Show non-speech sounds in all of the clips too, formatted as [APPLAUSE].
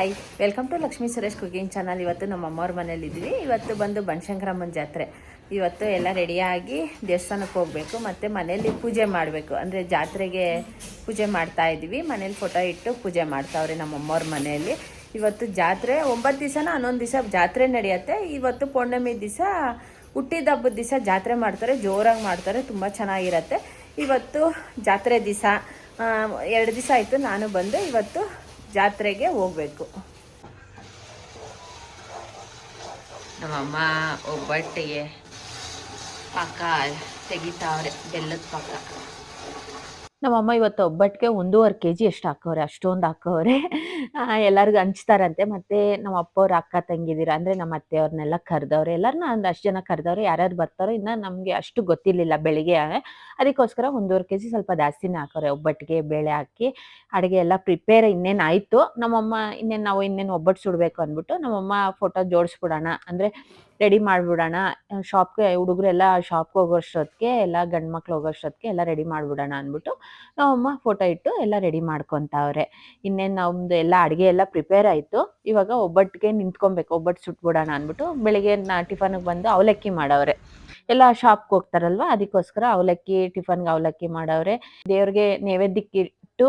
Hi welcome to Lakshmi Suresh cooking channel ಇವತ್ತು ನಮ್ಮ ಅಮ್ಮವ್ರ ಮನೇಲಿದ್ದೀವಿ ಇವತ್ತು ಬಂದು ಬನಶಂಕರಮ್ಮನ ಜಾತ್ರೆ. ಇವತ್ತು ಎಲ್ಲ ರೆಡಿಯಾಗಿ ದೇವಸ್ಥಾನಕ್ಕೆ ಹೋಗಬೇಕು, ಮತ್ತು ಮನೇಲಿ ಪೂಜೆ ಮಾಡಬೇಕು. ಅಂದರೆ ಜಾತ್ರೆಗೆ ಪೂಜೆ ಮಾಡ್ತಾ ಇದ್ದೀವಿ ಮನೇಲಿ ಫೋಟೋ ಇಟ್ಟು ಪೂಜೆ ಮಾಡ್ತಾವ್ರೆ ನಮ್ಮ ಅಮ್ಮವ್ರ ಮನೆಯಲ್ಲಿ. ಇವತ್ತು ಜಾತ್ರೆ, ಒಂಬತ್ತು ದಿವಸನ ಹನ್ನೊಂದು ದಿವಸ ಜಾತ್ರೆ ನಡೆಯುತ್ತೆ. ಇವತ್ತು ಪೌರ್ಣಮಿ ದಿವಸ, ಹುಟ್ಟಿದ ಹಬ್ಬದ ದಿವಸ ಜಾತ್ರೆ ಮಾಡ್ತಾರೆ. ಜೋರಾಗಿ ಮಾಡ್ತಾರೆ. ತುಂಬ ಚೆನ್ನಾಗಿರತ್ತೆ. ಇವತ್ತು ಜಾತ್ರೆ ದಿವಸ ಎರಡು ದಿವಸ ಆಯಿತು ನಾನು ಬಂದು ಇವತ್ತು ಜಾತ್ರೆಗೆ ಹೋಗ್ಬೇಕು. ನಮ್ಮಮ್ಮ ಒಬ್ಬಟ್ಟಿಗೆ ಪಾಕ ತೆಗಿತಾವ್ರೆ ಬೆಲ್ಲದ ಪಾಕ. ನಮ್ಮಮ್ಮ ಇವತ್ತು ಒಬ್ಬಟ್ಟಿಗೆ ಒಂದೂವರೆ ಕೆ ಜಿ ಎಷ್ಟು ಹಾಕವ್ರೆ ಅಷ್ಟೊಂದು ಹಾಕವ್ರೆ. ಎಲ್ಲರಿಗೂ ಹಂಚ್ತಾರಂತೆ. ಮತ್ತೆ ನಮ್ಮ ಅಪ್ಪವ್ರ ಅಕ್ಕ ತಂಗಿದಿರ ಅಂದ್ರೆ ನಮ್ಮ ಅತ್ತೆಯವ್ರನ್ನೆಲ್ಲ ಕರೆದವ್ರೆ. ಎಲ್ಲರನ್ನ ಒಂದ್ ಅಷ್ಟು ಜನ ಕರೆದವ್ರೆ. ಯಾರ್ಯಾರು ಬರ್ತಾರೋ ಇನ್ನ ನಮ್ಗೆ ಅಷ್ಟು ಗೊತ್ತಿರ್ಲಿಲ್ಲ ಬೆಳಿಗ್ಗೆ. ಅದಕ್ಕೋಸ್ಕರ ಒಂದೂವರೆ ಕೆಜಿ ಸ್ವಲ್ಪ ಜಾಸ್ತಿನೇ ಹಾಕೋರೆ. ಒಬ್ಬಟ್ಟಿಗೆ ಬೇಳೆ ಹಾಕಿ, ಅಡುಗೆ ಎಲ್ಲ ಪ್ರಿಪೇರ್ ಇನ್ನೇನು ಆಯಿತು. ನಮ್ಮಮ್ಮ ಇನ್ನೇನು ನಾವು ಇನ್ನೇನು ಒಬ್ಬಟ್ಟು ಸುಡಬೇಕು ಅಂದ್ಬಿಟ್ಟು ನಮ್ಮಮ್ಮ ಫೋಟೋ ಜೋಡಿಸ್ಬಿಡೋಣ. ಅಂದ್ರೆ ರೆಡಿ ಮಾಡಿಬಿಡೋಣ. ಶಾಪ್ಗೆ ಹುಡುಗರೆಲ್ಲ ಶಾಪ್ಗೆ ಹೋಗೋಷ್ಟೊತ್ತಿಗೆ ಎಲ್ಲ ಗಂಡು ಮಕ್ಳು ಹೋಗೋಷ್ಟೊತ್ತಿಗೆ ಎಲ್ಲ ರೆಡಿ ಮಾಡಿಬಿಡೋಣ ಅಂದ್ಬಿಟ್ಟು ನಮ್ಮಮ್ಮ ಫೋಟೋ ಇಟ್ಟು ಎಲ್ಲ ರೆಡಿ ಮಾಡ್ಕೊತಾವ್ರೆ. ಇನ್ನೇನು ನಮ್ದು ಎಲ್ಲ ಅಡುಗೆ ಎಲ್ಲ ಪ್ರಿಪೇರ್ ಆಯಿತು. ಇವಾಗ ಒಬ್ಬಟ್ಟಿಗೆ ನಿಂತ್ಕೊಬೇಕು ಒಬ್ಬಟ್ಟು ಸುಟ್ಬಿಡೋಣ ಅಂದ್ಬಿಟ್ಟು ಬೆಳಿಗ್ಗೆ ನಾ ಟಿಫನ್ಗೆ ಬಂದು ಅವಲಕ್ಕಿ ಮಾಡವ್ರೆ. ಎಲ್ಲ ಶಾಪ್ಗೆ ಹೋಗ್ತಾರಲ್ವ ಅದಕ್ಕೋಸ್ಕರ ಅವಲಕ್ಕಿ ಟಿಫನ್ಗೆ ಅವಲಕ್ಕಿ ಮಾಡವ್ರೆ. ದೇವ್ರಿಗೆ ನೈವೇದ್ಯಕ್ಕೆ ಇಟ್ಟು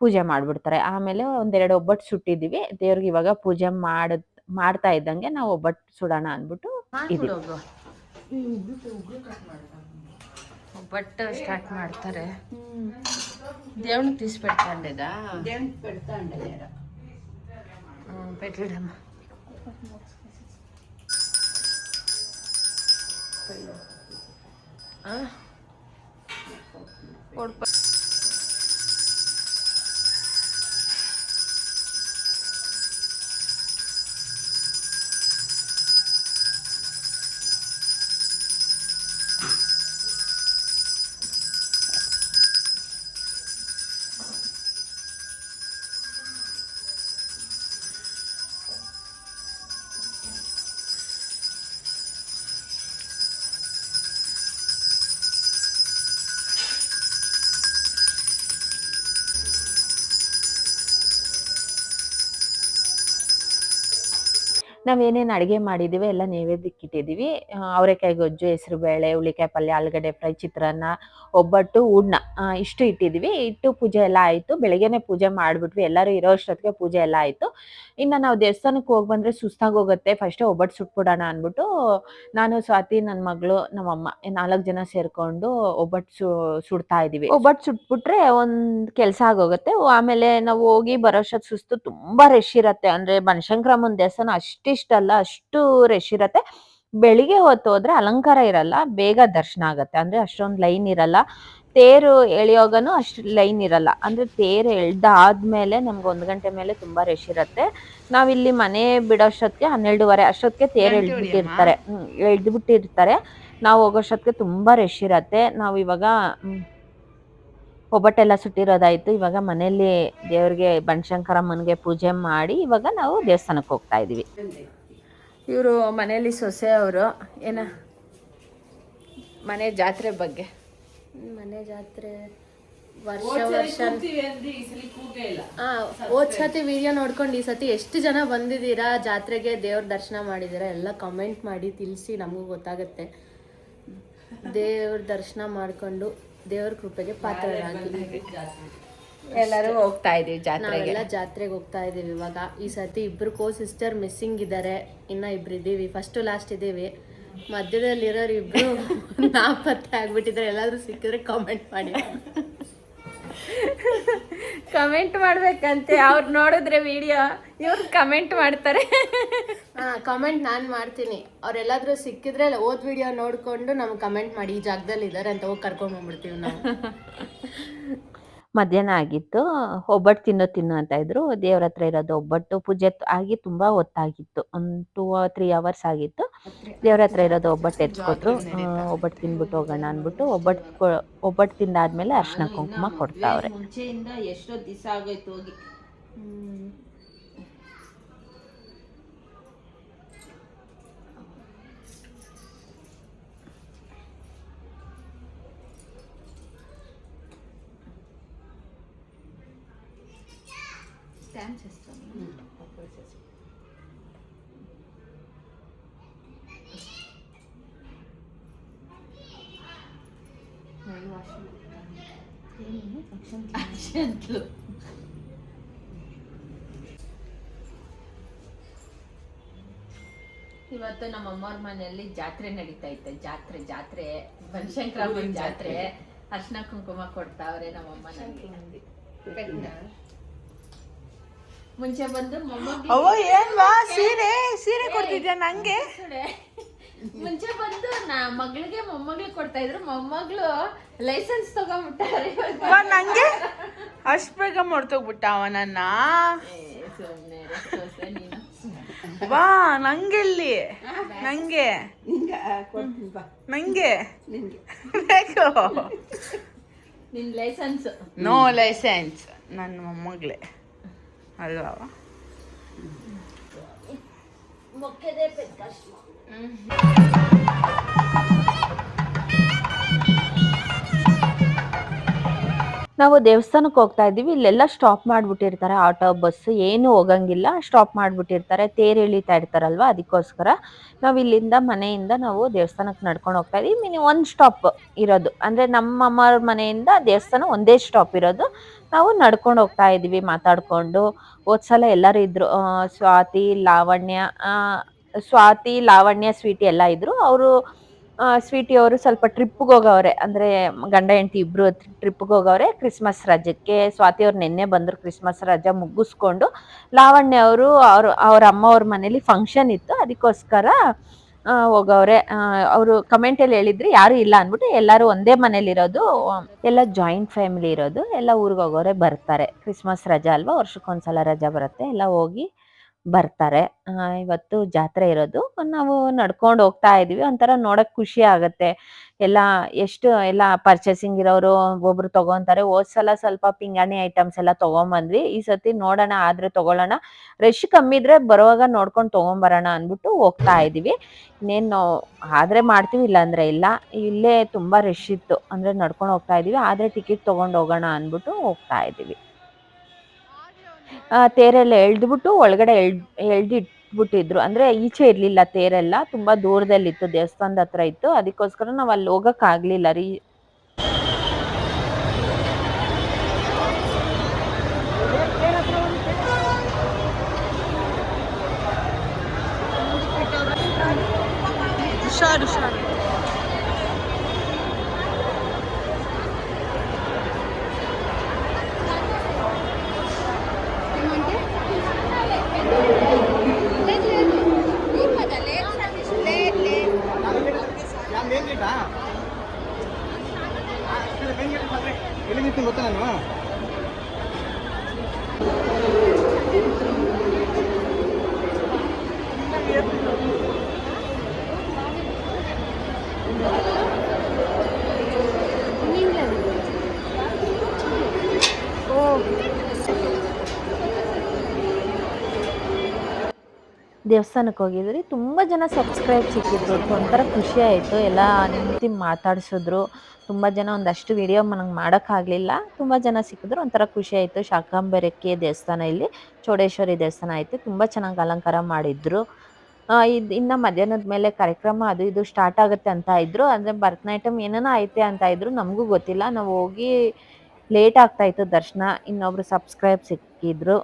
ಪೂಜೆ ಮಾಡಿಬಿಡ್ತಾರೆ. ಆಮೇಲೆ ಒಂದೆರಡು ಒಬ್ಬಟ್ಟು ಸುಟ್ಟಿದ್ದೀವಿ. ದೇವ್ರಿಗೆ ಇವಾಗ ಪೂಜೆ ಮಾಡ ಮಾಡ್ತಾ ಇದ್ದಂಗೆ ನಾವು ಒಬ್ಬಟ್ಟು ಸುಡೋಣ ಅಂದ್ಬಿಟ್ಟು ಒಬ್ಬಟ್ಟು ಸ್ಟಾರ್ಟ್ ಮಾಡ್ತಾರೆ. ದೇವ್ನ ತೀಸ್ಬಿಡ್ತಾಂಡೆದ పెట్టడం కొడుపు ನಾವೇನೇನು ಅಡುಗೆ ಮಾಡಿದ್ದೀವಿ ಎಲ್ಲ ನೈವೇದ್ಯಕ್ಕೆ ಇಟ್ಟಿದೀವಿ. ಆ, ಅವರೆಕಾಯಿ ಗೊಜ್ಜು ಹೆಸರು ಬೇಳೆ ಹುಳಿಕಾಯಿ ಪಲ್ಯ ಆಲೂಗಡ್ಡೆ ಫ್ರೈ ಚಿತ್ರಾನ್ನ ಒಬ್ಬಟ್ಟು ಹೂರ್ಣ ಆ, ಇಷ್ಟು ಇಟ್ಟಿದ್ದೀವಿ ಇಟ್ಟು ಪೂಜೆ ಎಲ್ಲ ಆಯಿತು. ಬೆಳಗ್ಗೆನೆ ಪೂಜೆ ಮಾಡಿಬಿಟ್ವಿ. ಎಲ್ಲರೂ ಇರೋ ಅಷ್ಟೊತ್ತಿಗೆ ಪೂಜೆ ಎಲ್ಲ ಆಯಿತು. ಇನ್ನು ನಾವು ದೇವಸ್ಥಾನಕ್ಕೆ ಹೋಗಿ ಬಂದರೆ ಸುಸ್ತಾಗಿ ಹೋಗುತ್ತೆ. ಫಸ್ಟೇ ಒಬ್ಬಟ್ಟು ಸುಟ್ಬಿಡೋಣ ಅಂದ್ಬಿಟ್ಟು ನಾನು ಸ್ವಾತಿ ನನ್ನ ಮಗಳು ನಮ್ಮಮ್ಮ ನಾಲ್ಕು ಜನ ಸೇರಿಕೊಂಡು ಒಬ್ಬಟ್ಟು ಸು ಸುಡ್ತಾ ಇದ್ದೀವಿ ಒಬ್ಬಟ್ಟು ಸುಟ್ಬಿಟ್ರೆ ಒಂದು ಕೆಲಸ ಆಗೋಗುತ್ತೆ. ಆಮೇಲೆ ನಾವು ಹೋಗಿ ಬರೋಷ್ಟೊತ್ತು ಸುಸ್ತು ತುಂಬ ರಶ್ ಇರುತ್ತೆ. ಅಂದರೆ ಬನಶಂಕರಮ್ಮನ ದೇವಸ್ಥಾನ ಅಷ್ಟಿಷ್ಟಲ್ಲ ಅಷ್ಟು ರಶ್ ಇರತ್ತೆ. ಬೆಳಿಗ್ಗೆ ಹೊತ್ತು ಹೋದ್ರೆ ಅಲಂಕಾರ ಇರಲ್ಲ ಬೇಗ ದರ್ಶನ ಆಗತ್ತೆ. ಅಂದ್ರೆ ಅಷ್ಟೊಂದು ಲೈನ್ ಇರಲ್ಲ. ತೇರು ಎಳೆಯೋಗನು ಅಷ್ಟು ಲೈನ್ ಇರಲ್ಲ. ಅಂದ್ರೆ ತೇರು ಎಳ್ದಾದ್ಮೇಲೆ ನಮ್ಗೆ ಒಂದು ಗಂಟೆ ಮೇಲೆ ತುಂಬಾ ರಶ್ ಇರತ್ತೆ. ನಾವಿಲ್ಲಿ ಮನೆ ಬಿಡೋಷ್ಟೊತ್ತಿಗೆ ಹನ್ನೆರಡುವರೆ ಅಷ್ಟೊತ್ತಿಗೆ ತೇರು ಎಳ್ದ್ಬಿಟ್ಟಿರ್ತಾರೆ. ಎಳ್ದ್ಬಿಟ್ಟಿರ್ತಾರೆ. ನಾವು ಹೋಗೋಷ್ಟೊತ್ತಿಗೆ ತುಂಬಾ ರಶ್ ಇರತ್ತೆ. ನಾವು ಇವಾಗ ಒಬ್ಬಟ್ಟೆಲ್ಲ ಸುಟ್ಟಿರೋದಾಯ್ತು. ಇವಾಗ ಮನೆಯಲ್ಲಿ ದೇವ್ರಿಗೆ ಬನಶಂಕರಮ್ಮನಿಗೆ ಪೂಜೆ ಮಾಡಿ ಇವಾಗ ನಾವು ದೇವಸ್ಥಾನಕ್ಕೆ ಹೋಗ್ತಾ ಇದೀವಿ ಇವರು ಮನೆಯಲ್ಲಿ ಸೊಸೆ ಅವರು ಏನ? ಮನೆ ಜಾತ್ರೆ ಬಗ್ಗೆ. ಮನೆ ಜಾತ್ರೆ ವರ್ಷ ವರ್ಷ ಹೋದ್ ಸತಿ ವಿಡಿಯೋ ನೋಡ್ಕೊಂಡು ಈ ಸತಿ ಎಷ್ಟು ಜನ ಬಂದಿದ್ದೀರಾ ಜಾತ್ರೆಗೆ ದೇವ್ರ ದರ್ಶನ ಮಾಡಿದ್ದೀರಾ? ಎಲ್ಲ ಕಮೆಂಟ್ ಮಾಡಿ ತಿಳಿಸಿ ನಮಗೂ ಗೊತ್ತಾಗುತ್ತೆ. ದೇವ್ರ ದರ್ಶನ ಮಾಡ್ಕೊಂಡು ದೇವ್ರ ಕೃಪೆಗೆ ಪಾತ್ರರಾಗಿ ಎಲ್ಲರೂ ಹೋಗ್ತಾ ಇದೀವಿ ಜಾತ್ರೆಗೆ. ನಾವೆಲ್ಲ ಜಾತ್ರೆಗೆ ಹೋಗ್ತಾ ಇದೀವಿ ಇವಾಗ. ಈ ಸರ್ತಿ ಇಬ್ರು ಕೋ ಸಿಸ್ಟರ್ ಮಿಸ್ಸಿಂಗ್ ಇದ್ದಾರೆ. ಇನ್ನ ಇಬ್ರು ಇದ್ದೀವಿ. ಫಸ್ಟ್ ಲಾಸ್ಟ್ ಇದೀವಿ ಮಧ್ಯದಲ್ಲಿರೋರು ಇಬ್ರು [LAUGHS] ನಾಪತ್ತೆ ಆಗ್ಬಿಟ್ಟಿದ್ರೆ ಎಲ್ಲಾದ್ರೂ ಸಿಕ್ಕಿದ್ರೆ ಕಾಮೆಂಟ್ ಮಾಡಿ. ಕಮೆಂಟ್ ಮಾಡ್ಬೇಕಂತೆ. ಅವ್ರು ನೋಡಿದ್ರೆ ವಿಡಿಯೋ ಇವ್ರು ಕಮೆಂಟ್ ಮಾಡ್ತಾರೆ. ಹಾ ಕಮೆಂಟ್ ನಾನು ಮಾಡ್ತೀನಿ. ಅವ್ರೆಲ್ಲಾದ್ರೂ ಸಿಕ್ಕಿದ್ರೆ ಓದ್ ವಿಡಿಯೋ ನೋಡ್ಕೊಂಡು ನಮ್ಗೆ ಕಮೆಂಟ್ ಮಾಡಿ ಈ ಜಾಗದಲ್ಲಿ ಇದ್ದಾರೆ ಅಂತ ಹೋಗಿ ಕರ್ಕೊಂಡ್ ಬಂದ್ಬಿಡ್ತೀವಿ ನಾವು. [LAUGHS] ಮಧ್ಯಾಹ್ನ ಆಗಿತ್ತು. ಒಬ್ಬಟ್ಟು ತಿನ್ನೋ ತಿನ್ನು ಅಂತ ಇದ್ರು. ದೇವ್ರ ಹತ್ರ ಇರೋದು ಒಬ್ಬಟ್ಟು. ಪೂಜೆ ಆಗಿ ತುಂಬಾ ಹೊತ್ತಾಗಿತ್ತು. ಒಂದು ಟೂ ತ್ರೀ ಅವರ್ಸ್ ಆಗಿತ್ತು. ದೇವ್ರ ಹತ್ರ ಇರೋದು ಒಬ್ಬಟ್ಟು ಎತ್ಕೊಟ್ರು. ಒಬ್ಬಟ್ಟು ತಿನ್ಬಿಟ್ಟು ಹೋಗೋಣ ಅಂದ್ಬಿಟ್ಟು ಒಬ್ಬಟ್ಟು ಕೊ- ಒಬ್ಬಟ್ಟು ತಿಂದಾದ್ಮೇಲೆ ಅರ್ಶಿನ ಕುಂಕುಮ ಕೊಡ್ತಾವ್ರೆ. ಮುಂಚೆಯಿಂದ ಎಷ್ಟೋ ದಿವಸ ಆಗೋಯ್ತು ಹೋಗಿ. స్కామ్ చేస్తాను hmm. [LAUGHS] ಇವತ್ತು ನಮ್ಮ ಅಮ್ಮವ್ರ ಮನೆಯಲ್ಲಿ ಜಾತ್ರೆ ನಡೀತಾ ಇತ್ತು. ಜಾತ್ರೆ ಜಾತ್ರೆ. ಬನಶಂಕರಮ್ಮನ ಜಾತ್ರೆ. ಅರ್ಶನ ಕುಂಕುಮ ಕೊಡ್ತಾವ್ರೆ ನಮ್ಮಅಮ್ಮ ನನಗೆ ಮುಂಚೆ ಬಂದು ಅವ್ವ ಏನ್ ಬಾ ಸೀರೆ ಸೀರೆ ಕೊಡ್ತಿದ್ಯಾ ನಂಗೆ? ಮುಂಚೆ ಬಂದು ನಾ ಮಗಳಿಗೆ ಮೊಮ್ಮಗಳು ಕೊಡ್ತಾ ಇದ್ರು. ಮೊಮ್ಮಗಳು ಲೈಸೆನ್ಸ್ ತಗೊಂಡ್ಬಿಟ್ಟಾರೆ ನಂಗೆ? ಅಷ್ಟ್ ಬೇಗ ಮಾಡ್ತೋಗ್ಬಿಟ್ಟ ಅವ ನನ್ನ? ವಾ ನಂಗೆಲ್ಲಿ? ನಂಗೆ? ನಂಗೆ? ಬೇಕು. ನಿನ್ ಲೈಸೆನ್ಸ್ ನೋ ಲೈಸೆನ್ಸ್ ನನ್ನ ಮೊಮ್ಮಗಳೇ. అది కావా? మొక్కదే పెద్ద ನಾವು ದೇವಸ್ಥಾನಕ್ಕೆ ಹೋಗ್ತಾ ಇದ್ದೀವಿ, ಇಲ್ಲೆಲ್ಲ ಸ್ಟಾಪ್ ಮಾಡಿಬಿಟ್ಟಿರ್ತಾರೆ. ಆಟೋ ಬಸ್ ಏನು ಹೋಗಂಗಿಲ್ಲ ಸ್ಟಾಪ್ ಮಾಡಿಬಿಟ್ಟಿರ್ತಾರೆ. ತೇರು ಎಳಿತಾ ಇರ್ತಾರಲ್ವಾ, ಅದಕ್ಕೋಸ್ಕರ ನಾವು ಇಲ್ಲಿಂದ ಮನೆಯಿಂದ ನಾವು ದೇವಸ್ಥಾನಕ್ಕೆ ನಡ್ಕೊಂಡು ಹೋಗ್ತಾ ಇದ್ದೀವಿ. ಮಿನಿ ಒಂದು ಸ್ಟಾಪ್ ಇರೋದು. ಅಂದರೆ ನಮ್ಮ ಅಮ್ಮವ್ರ ಮನೆಯಿಂದ ದೇವಸ್ಥಾನ ಒಂದೇ ಸ್ಟಾಪ್ ಇರೋದು. ನಾವು ನಡ್ಕೊಂಡು ಹೋಗ್ತಾ ಇದ್ದೀವಿ, ಮಾತಾಡಿಕೊಂಡು. ಹೋದ ಸಲ ಎಲ್ಲರೂ ಇದ್ರು ಸ್ವಾತಿ, ಲಾವಣ್ಯ ಸ್ವಾತಿ, ಲಾವಣ್ಯ, ಸ್ವೀಟಿ ಎಲ್ಲ ಇದ್ರು. ಅವರು ಸ್ವೀಟಿ ಅವರು ಸ್ವಲ್ಪ ಟ್ರಿಪ್ಗೆ ಹೋಗವ್ರೆ. ಅಂದ್ರೆ ಗಂಡ, ಹೆಂಡತಿ ಇಬ್ಬರು ಟ್ರಿಪ್ಗೆ ಹೋಗವ್ರೆ ಕ್ರಿಸ್ಮಸ್ ರಜಕ್ಕೆ. ಸ್ವಾತಿ ಅವ್ರು ನಿನ್ನೆ ಬಂದರು ಕ್ರಿಸ್ಮಸ್ ರಜ ಮುಗಿಸ್ಕೊಂಡು ಲಾವಣ್ಯ ಅವರು ಅವ್ರ ಅವ್ರ ಅಮ್ಮ ಅವ್ರ ಮನೇಲಿ ಫಂಕ್ಷನ್ ಇತ್ತು. ಅದಕ್ಕೋಸ್ಕರ ಹೋಗವ್ರೆ. ಅವರು ಕಮೆಂಟಲ್ಲಿ ಹೇಳಿದ್ರು, ಯಾರು ಇಲ್ಲ ಅಂದ್ಬಿಟ್ಟು ಎಲ್ಲರೂ ಒಂದೇ ಮನೇಲಿರೋದು ಎಲ್ಲ ಜಾಯಿಂಟ್ ಫ್ಯಾಮಿಲಿ ಇರೋದು, ಎಲ್ಲ ಊರಿಗೆ ಹೋಗೋರೆ ಬರ್ತಾರೆ. ಕ್ರಿಸ್ಮಸ್ ರಜಾ ಅಲ್ವಾ, ವರ್ಷಕ್ಕೊಂದ್ಸಲ ರಜಾ ಬರುತ್ತೆ. ಎಲ್ಲ ಹೋಗಿ ಬರ್ತಾರೆ. ಇವತ್ತು ಜಾತ್ರೆ ಇರೋದು. ನಾವು ನಡ್ಕೊಂಡು ಹೋಗ್ತಾ ಇದೀವಿ. ಒಂಥರ ನೋಡಕ್ ಖುಷಿ ಆಗತ್ತೆ. ಎಲ್ಲ ಎಷ್ಟು ಎಲ್ಲ ಪರ್ಚೇಸಿಂಗ್ ಇರೋರು ಒಬ್ಬೊಬ್ರು ತಗೊಂತಾರೆ. ಹೋದ್ ಸಲ ಸ್ವಲ್ಪ ಪಿಂಗಾಣಿ ಐಟಮ್ಸ್ ಎಲ್ಲ ತಗೊಂಬಂದ್ವಿ. ಈ ಸತಿ ನೋಡೋಣ, ಆದ್ರೆ ತಗೊಳ್ಳೋಣ. ರಶ್ ಕಮ್ಮಿ ಇದ್ರೆ ಬರುವಾಗ ನೋಡ್ಕೊಂಡು ತಗೊಂಬರೋಣ ಅಂದ್ಬಿಟ್ಟು ಹೋಗ್ತಾ ಇದೀವಿ. ಇನ್ನೇನು ಆದ್ರೆ ಮಾಡ್ತೀವಿ ಇಲ್ಲ ಅಂದ್ರೆ ಇಲ್ಲ. ಇಲ್ಲೇ ತುಂಬಾ ರಶ್ ಇತ್ತು. ಅಂದ್ರೆ ನಡ್ಕೊಂಡು ಹೋಗ್ತಾ ಇದೀವಿ. ಆದ್ರೆ ಟಿಕೆಟ್ ತಗೊಂಡು ಹೋಗೋಣ ಅಂದ್ಬಿಟ್ಟು ಹೋಗ್ತಾ ಇದೀವಿ. ತೇರೆಲ್ಲ ಎಳ್ದ್ಬಿಟ್ಟು ಒಳಗಡೆ ಎಳ್, ಎಳ್ದಿಟ್ಬಿಟ್ಟಿದ್ರು. ಅಂದ್ರೆ ಈಚೆ ಇರ್ಲಿಲ್ಲ ತೇರೆಲ್ಲ, ತುಂಬಾ ದೂರದಲ್ಲಿತ್ತು, ದೇವಸ್ಥಾನದ ಹತ್ರ ಇತ್ತು. ಅದಕ್ಕೋಸ್ಕರ ನಾವ್ ಅಲ್ಲಿ ಹೋಗಕ್ ಆಗ್ಲಿಲ್ಲ ರೀ. ದೇವಸ್ಥಾನಕ್ಕೆ ಹೋಗಿದ್ರಿ, ತುಂಬ ಜನ ಸಬ್ಸ್ಕ್ರೈಬ್ ಸಿಕ್ಕಿದ್ರು, ಒಂಥರ ಖುಷಿ ಆಯಿತು. ಎಲ್ಲ ನಿಂತು ಮಾತಾಡಿಸಿದ್ರು, ತುಂಬ ಜನ ಒಂದಷ್ಟು ವಿಡಿಯೋ ನನಗೆ ಮಾಡೋಕ್ಕಾಗಲಿಲ್ಲ. ತುಂಬ ಜನ ಸಿಕ್ಕಿದ್ರು, ಒಂಥರ ಖುಷಿ ಆಯಿತು. ಶಾಕಾಂಬರಕ್ಕೆ ದೇವಸ್ಥಾನ ಇಲ್ಲಿ, ಚೌಡೇಶ್ವರಿ ದೇವಸ್ಥಾನ ಐತೆ. ತುಂಬ ಚೆನ್ನಾಗಿ ಅಲಂಕಾರ ಮಾಡಿದ್ರು. ಇದು ಇನ್ನು ಮಧ್ಯಾಹ್ನದ ಮೇಲೆ ಕಾರ್ಯಕ್ರಮ ಅದು ಇದು ಸ್ಟಾರ್ಟ್ ಆಗುತ್ತೆ ಅಂತ ಇದ್ರು. ಅಂದರೆ ಭರತನಾಟ್ಯಂ ಏನೇನೋ ಐತೆ ಅಂತ ಇದ್ರು, ನಮಗೂ ಗೊತ್ತಿಲ್ಲ. ನಾವು ಹೋಗಿ ಲೇಟ್ ಆಗ್ತಾಯಿತ್ತು ದರ್ಶನ, ಇನ್ನೊಬ್ರು ಸಬ್ಸ್ಕ್ರೈಬ್ ಸಿಕ್ಕಿದ್ರು.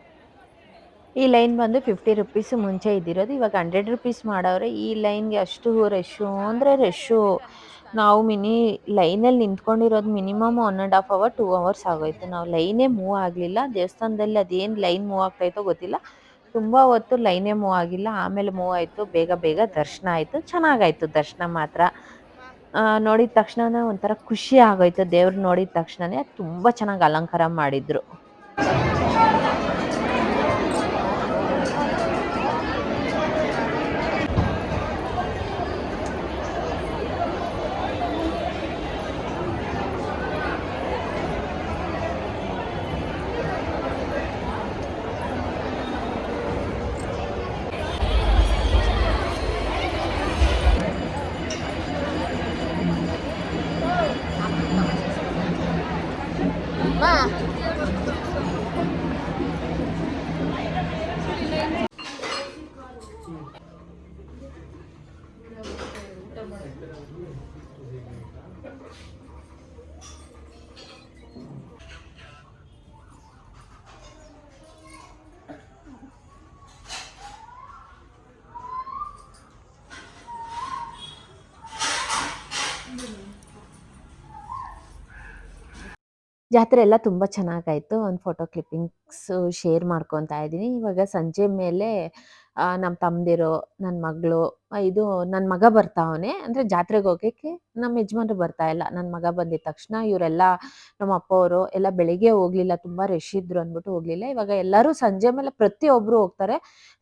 ಈ ಲೈನ್ ಬಂದು ಫಿಫ್ಟಿ ರುಪೀಸ್ ಮುಂಚೆ ಇದ್ದಿರೋದು. ಇವಾಗ ಹಂಡ್ರೆಡ್ ರುಪೀಸ್ ಮಾಡವ್ರೆ, ಈ ಲೈನ್ಗೆ ಅಷ್ಟು ರಶ್ಶು ಅಂದರೆ ರಶ್ಶು ನಾವು ಮಿನಿ ಲೈನಲ್ಲಿ ನಿಂತ್ಕೊಂಡಿರೋದು minimum one and half hour two hours ಆಗೋಯ್ತು. ನಾವು ಲೈನೇ ಮೂವ್ ಆಗಲಿಲ್ಲ. ದೇವಸ್ಥಾನದಲ್ಲಿ ಅದೇನು ಲೈನ್ ಮೂವ್ ಆಗ್ತಾಯಿತ್ತೋ ಗೊತ್ತಿಲ್ಲ. ತುಂಬ ಹೊತ್ತು ಲೈನೇ ಮೂವ್ ಆಗಿಲ್ಲ. ಆಮೇಲೆ ಮೂವ್ ಆಯಿತು. ಬೇಗ ಬೇಗ ದರ್ಶನ ಆಯಿತು. ಚೆನ್ನಾಗಾಯಿತು ದರ್ಶನ ಮಾತ್ರ. ನೋಡಿದ ತಕ್ಷಣ ಒಂಥರ ಖುಷಿ ಆಗೋಯ್ತು. ದೇವ್ರು ನೋಡಿದ ತಕ್ಷಣನೇ ತುಂಬ ಚೆನ್ನಾಗಿ ಅಲಂಕಾರ ಮಾಡಿದ್ರು. ಜಾತ್ರೆ ಎಲ್ಲ ತುಂಬ ಚೆನ್ನಾಗಾಯ್ತು. ಒಂದು ಫೋಟೋ ಕ್ಲಿಪ್ಪಿಂಗ್ಸು ಶೇರ್ ಮಾಡ್ಕೊತಾ ಇದ್ದೀನಿ. ಇವಾಗ ಸಂಜೆ ಮೇಲೆ ನಮ್ಮ ತಮ್ಮದಿರು ನನ್ನ ಮಗಳು, ಇದು ನನ್ನ ಮಗ ಬರ್ತಾವನೆ ಅಂದರೆ ಜಾತ್ರೆಗೆ ಹೋಗೋಕ್ಕೆ ನಮ್ಮ ಯಜಮಾನ್ರು ಬರ್ತಾ ಇಲ್ಲ. ನನ್ನ ಮಗ ಬಂದಿದ ತಕ್ಷಣ ಇವರೆಲ್ಲ ನಮ್ಮ ಅಪ್ಪ ಅವರು ಎಲ್ಲ ಬೆಳಿಗ್ಗೆ ಹೋಗ್ಲಿಲ್ಲ. ತುಂಬ ರಶ್ ಇದ್ರು ಅಂದ್ಬಿಟ್ಟು ಹೋಗ್ಲಿಲ್ಲ. ಇವಾಗ ಎಲ್ಲರೂ ಸಂಜೆ ಮೇಲೆ ಪ್ರತಿಯೊಬ್ಬರು ಹೋಗ್ತಾರೆ.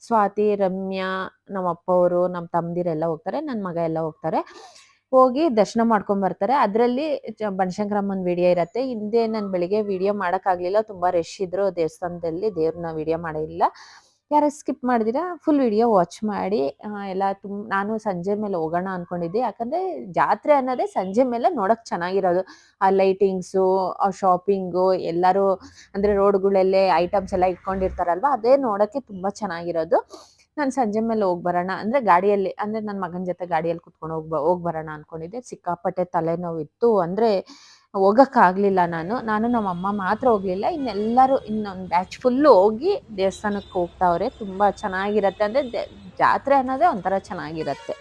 ಸ್ವಾತಿ, ರಮ್ಯಾ ನಮ್ಮ ಅಪ್ಪ ಅವರು ನಮ್ಮ ತಮ್ಮದಿರೆಲ್ಲ ಹೋಗ್ತಾರೆ. ನನ್ನ ಮಗ ಎಲ್ಲ ಹೋಗ್ತಾರೆ. ಹೋಗಿ ದರ್ಶನ ಮಾಡ್ಕೊಂಡ್ ಬರ್ತಾರೆ. ಅದರಲ್ಲಿ ಬನಶಂಕರಮ್ಮನ ವಿಡಿಯೋ ಇರತ್ತೆ. ಹಿಂದೆ ನಾನು ಬೆಳಿಗ್ಗೆ ವಿಡಿಯೋ ಮಾಡಕ್ ಆಗ್ಲಿಲ್ಲ ತುಂಬಾ ರಶ್ ಇದ್ರು ದೇವಸ್ಥಾನದಲ್ಲಿ. ದೇವ್ರನ್ನ ವಿಡಿಯೋ ಮಾಡಿಲ್ಲ ಯಾರು ಸ್ಕಿಪ್ ಮಾಡಿದಿರಾ? ಫುಲ್ ವಿಡಿಯೋ ವಾಚ್ ಮಾಡಿ ಎಲ್ಲ ತುಂಬ ನಾನು ಸಂಜೆ ಮೇಲೆ ಹೋಗೋಣ ಅನ್ಕೊಂಡಿದ್ದೆ. ಯಾಕಂದ್ರೆ ಜಾತ್ರೆ ಅನ್ನೋದೇ ಸಂಜೆ ಮೇಲೆ ನೋಡೋಕೆ ಚೆನ್ನಾಗಿರೋದು. ಆ ಲೈಟಿಂಗ್ಸು ಆ ಶಾಪಿಂಗು ಎಲ್ಲರೂ ಅಂದ್ರೆ ರೋಡ್ಗಳಲ್ಲೇ ಐಟಮ್ಸ್ ಎಲ್ಲ ಇಟ್ಕೊಂಡಿರ್ತಾರಲ್ವ? ಅದೇ ನೋಡಕ್ಕೆ ತುಂಬಾ ಚೆನ್ನಾಗಿರೋದು. ನಾನು ಸಂಜೆ ಮೇಲೆ ಹೋಗಿ ಬರೋಣ. ಅಂದರೆ ಗಾಡಿಯಲ್ಲಿ, ಅಂದರೆ ನನ್ನ ಮಗನ ಜೊತೆ ಗಾಡಿಯಲ್ಲಿ ಕುತ್ಕೊಂಡು ಹೋಗಿ ಬ, ಹೋಗಿ ಬರೋಣ ಅಂದ್ಕೊಂಡಿದ್ದೆ ಸಿಕ್ಕಾಪಟ್ಟೆ ತಲೆನೋವಿತ್ತು. ಅಂದರೆ ಹೋಗೋಕ್ಕಾಗಲಿಲ್ಲ ನಾನು. ನಾನು ನಮ್ಮ ಅಮ್ಮ ಮಾತ್ರ ಹೋಗಲಿಲ್ಲ. ಇನ್ನೆಲ್ಲರೂ ಇನ್ನೊಂದು ಬ್ಯಾಚ್ ಫುಲ್ಲು ಹೋಗಿ ದೇವಸ್ಥಾನಕ್ಕೆ ಹೋಗ್ತಾವ್ರೆ ತುಂಬ ಚೆನ್ನಾಗಿರತ್ತೆ. ಅಂದರೆ ಜಾತ್ರೆ ಅನ್ನೋದೇ ಒಂಥರ ಚೆನ್ನಾಗಿರತ್ತೆ.